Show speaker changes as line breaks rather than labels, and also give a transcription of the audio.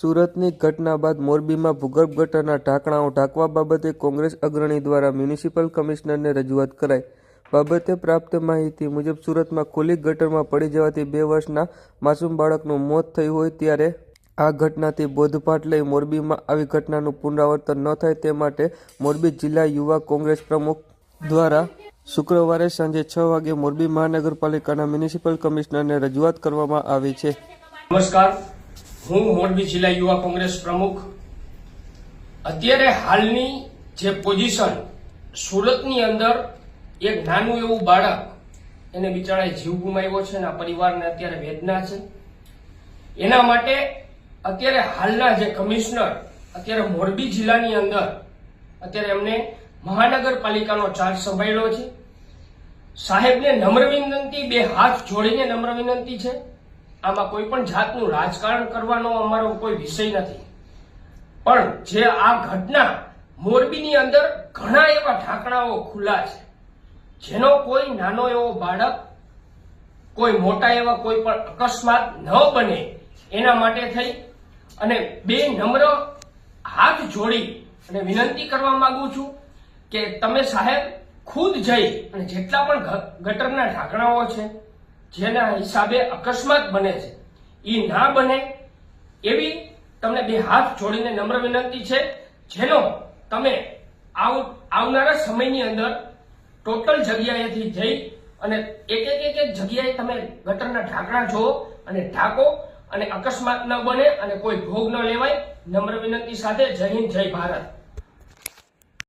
સુરતની ઘટના બાદ મોરબીમાં ભૂગર્ભ ગટરના ઢાંકણાઓ ઢાંકવા બાબતે કોંગ્રેસ અગ્રણી દ્વારા મ્યુનિસિપલ કમિશનરને રજૂઆત કરાઈ. બાબતે પ્રાપ્ત માહિતી મુજબ સુરતમાં ખુલ્લી ગટરમાં પડી જવાથી બે વર્ષના માસૂમ બાળકનું મોત થયું હોય ત્યારે આ ઘટનાથી બોધપાઠ લઈ મોરબીમાં આવી ઘટનાનું પુનરાવર્તન ન થાય તે માટે મોરબી જિલ્લા યુવા કોંગ્રેસ પ્રમુખ દ્વારા શુક્રવારે સાંજે છ વાગે મોરબી મહાનગરપાલિકાના મ્યુનિસિપલ કમિશનરને રજૂઆત કરવામાં આવી છે.
નમસ્કાર. હું મોરબી જિલ્લા યુવા કોંગ્રેસ પ્રમુખ. અત્યારે હાલની જે પોઝિશન સુરતની અંદર એક નાનું એવું બાળક એને બિચારાએ જીવ ગુમાવ્યો છે અને આ પરિવારને અત્યારે વેદના છે. એના માટે અત્યારે હાલના જે કમિશનર અત્યારે મોરબી જિલ્લાની અંદર અત્યારે એમને મહાનગરપાલિકાનો ચાર્જ સંભાળ્યો છે. સાહેબને નમ્ર વિનંતી, બે હાથ જોડીને નમ્ર વિનંતી છે. આમાં કોઈ પણ જાતનું રાજકારણ કરવાનો અમારો કોઈ વિષય નથી. પણ જે આ ઘટના મોરબીની અંદર ઘણા એવા ઢાંકણાઓ ખુલ્લા છે. જેનો કોઈ નાનો એવો બાળક, કોઈ મોટા એવા કોઈ પણ અકસ્માત ન બને એના માટે થઈ અને બે નમ્ર હાથ જોડી અને વિનંતી કરવા માંગુ છું કે તમે સાહેબ ખુદ જઈ અને જેટલા પણ ગટરના ઢાંકણાઓ છે જેના હિસાબે અકસ્માત બને છે. એ ના બને એવી તમને બે હાથ જોડીને નમ્ર વિનંતી છે, જેનો તમે આવ- આવનારા સમયની અંદર ટોટલ જગ્યાએથી જઈ અને એક એક એક એક જગ્યાએ તમે ગટરના ઢાંકણા જુઓ અને ઢાંકો અને અકસ્માત ન બને અને કોઈ ભોગ ન લેવાય. નમ્ર વિનંતી સાથે જય હિન્દ, જય ભારત.